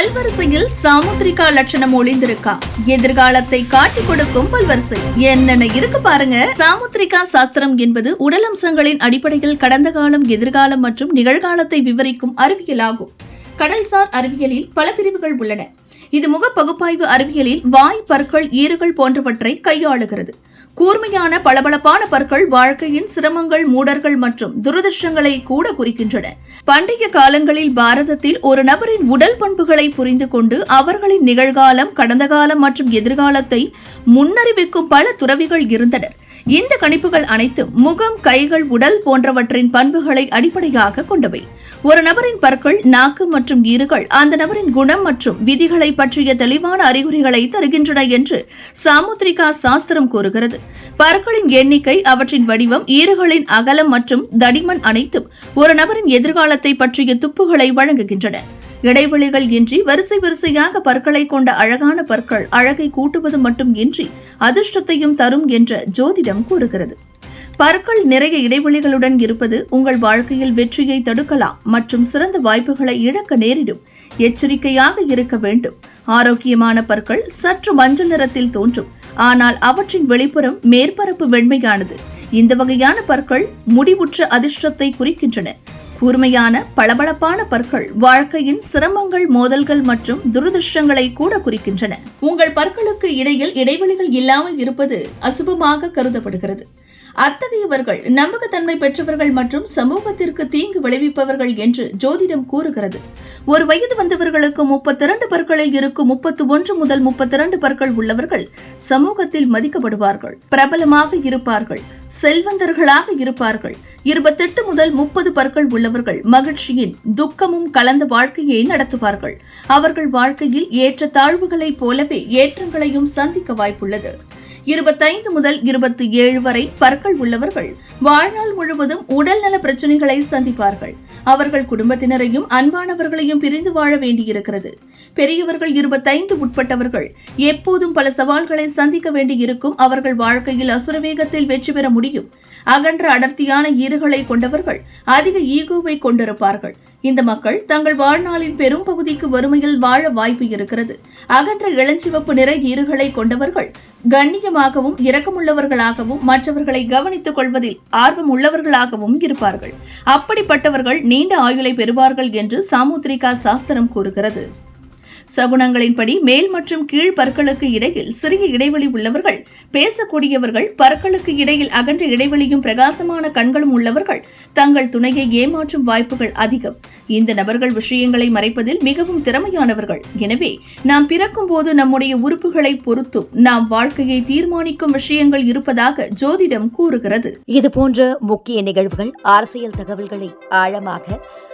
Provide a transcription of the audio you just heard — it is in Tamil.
பல்வரிசையில் சாமுத்திரிகா லட்சணம் ஒளிந்திருக்கா? எதிர்காலத்தை காட்டிக் கொடுக்கும் பல்வரிசை. என்னென்ன இருக்கு பாருங்க. சாமுத்திரிகா சாஸ்திரம் என்பது உடல் அம்சங்களின் அடிப்படையில் கடந்த காலம் எதிர்காலம் மற்றும் நிகழ்காலத்தை விவரிக்கும் அறிவியலாகும். கடல்சார் அறிவியலில் பல பிரிவுகள் உள்ளன. இது முக பகுப்பாய்வு அறிவியலில் வாய் பற்கள் ஈறுகள் போன்றவற்றை கையாளுகிறது. கூர்மையான பளபளப்பான பற்கள் வாழ்க்கையின் சிரமங்கள் மூடர்கள் மற்றும் துரதிருஷ்டங்களை கூட குறிக்கின்றன. பண்டைய காலங்களில் பாரதத்தில் ஒரு நபரின் உடல் பண்புகளை புரிந்து கொண்டு அவர்களின் நிகழ்காலம் கடந்த காலம் மற்றும் எதிர்காலத்தை முன்னறிவிக்கும் பல துறவிகள் இருந்தனர். இந்த கணிப்புகள் அனைத்தும் முகம் கைகள் உடல் போன்றவற்றின் பண்புகளை அடிப்படையாக கொண்டவை. ஒரு நபரின் பற்கள் நாக்கு மற்றும் ஈறுகள் அந்த நபரின் குணம் மற்றும் விதிகளை பற்றிய தெளிவான அறிகுறிகளை தருகின்றன என்று சாமுத்திரிகா சாஸ்திரம் கூறுகிறது. பற்களின் எண்ணிக்கை அவற்றின் வடிவம் ஈறுகளின் அகலம் மற்றும் தடிமன் அனைத்தும் ஒரு நபரின் எதிர்காலத்தை பற்றிய துப்புகளை வழங்குகின்றன. இடைவெளிகள் இன்றி வரிசை வரிசையாக பற்களை கொண்ட அழகான பற்கள் அழகை கூட்டுவது மட்டும் இன்றி அதிர்ஷ்டத்தையும் தரும் என்ற ஜோதிடம் கூறுகிறது. பற்கள் நிறைய இடைவெளிகளுடன் இருப்பது உங்கள் வாழ்க்கையில் வெற்றியை தடுக்கலாம் மற்றும் சிறந்த வாய்ப்புகளை இழக்க நேரிடும். எச்சரிக்கையாக இருக்க வேண்டும். ஆரோக்கியமான பற்கள் சற்று மஞ்சள் நிறத்தில் தோன்றும். ஆனால் அவற்றின் வெளிப்புறம் மேற்பரப்பு வெண்மையானது. இந்த வகையான பற்கள் முடிவுற்ற அதிர்ஷ்டத்தை குறிக்கின்றன. கூர்மையான பளபளப்பான பற்கள் வாழ்க்கையின் சிரமங்கள் மோதல்கள் மற்றும் துரதிருஷ்டங்களை கூட குறிக்கின்றன. உங்கள் பற்களுக்கு இடையில் இடைவெளிகள் இல்லாமல் இருப்பது அசுபமாக கருதப்படுகிறது. அத்தகையவர்கள் நம்பகத்தன்மை பெற்றவர்கள் மற்றும் சமூகத்திற்கு தீங்கு விளைவிப்பவர்கள் என்று ஜோதிடம் கூறுகிறது. ஒரு வயது வந்தவர்களுக்கு முப்பத்திரண்டு பற்களில் இருக்கும் முப்பத்து ஒன்று முதல் முப்பத்திரண்டு பற்கள் உள்ளவர்கள் சமூகத்தில் மதிக்கப்படுவார்கள். பிரபலமாக இருப்பார்கள். செல்வந்தர்களாக இருப்பார்கள். இருபத்தெட்டு முதல் முப்பது பற்கள் உள்ளவர்கள் மகிழ்ச்சியின் துக்கமும் கலந்த வாழ்க்கையை நடத்துவார்கள். அவர்கள் வாழ்க்கையில் ஏற்ற தாழ்வுகளைப் போலவே ஏற்றங்களையும் சந்திக்க வாய்ப்புள்ளது. இருபத்தைந்து முதல் இருபத்தி ஏழு வரை பற்கள் உள்ளவர்கள் வாழ்நாள் முழுவதும் உடல்நல பிரச்சனைகளை சந்திப்பார்கள். அவர்கள் குடும்பத்தினரையும் அன்பானவர்களையும் பிரிந்து வாழ வேண்டியிருக்கிறது. பெரியவர்கள் இருபத்தைந்து உட்பட்டவர்கள் எப்போதும் பல சவால்களை சந்திக்க வேண்டியிருக்கும் அவர்கள் வாழ்க்கையில் அசுரவேகத்தில் வெற்றி பெற முடியும். அகன்ற அடர்த்தியான ஈறுகளை கொண்டவர்கள் அதிக ஈகோவை கொண்டிருப்பார்கள். இந்த மக்கள் தங்கள் வாழ்நாளின் பெரும் பகுதிக்கு வறுமையில் வாழ வாய்ப்பு இருக்கிறது. அகன்ற இளஞ்சிவப்பு நிற ஈறுகளை கொண்டவர்கள் கண்ணியமாகவும் இரக்கமுள்ளவர்களாகவும் மற்றவர்களை கவனித்துக் கொள்வதில் ஆர்வம் உள்ளவர்களாகவும் இருப்பார்கள். அப்படிப்பட்டவர்கள் நீண்ட ஆயுளை பெறுவார்கள் என்று சாமுத்திரிகா சாஸ்திரம் கூறுகிறது. சகுனங்களின்படி மேல் மற்றும் கீழ் பற்களுக்கு இடையில் சிறிய இடைவெளி உள்ளவர்கள் பேசக்கூடியவர்கள் பற்களுக்கு இடையில் அகன்ற இடைவெளியும் பிரகாசமான கண்களும் உள்ளவர்கள் தங்கள் துணையை ஏமாற்றும் வாய்ப்புகள் அதிகம். இந்த நபர்கள் விஷயங்களை மறைப்பதில் மிகவும் திறமையானவர்கள். எனவே நாம் பிறக்கும் போது நம்முடைய உறுப்புகளை பொறுத்தும் நாம் வாழ்க்கையை தீர்மானிக்கும் விஷயங்கள் இருப்பதாக ஜோதிடம் கூறுகிறது. இது போன்ற முக்கிய நிகழ்வுகள் அரசியல் தகவல்களை ஆழமாக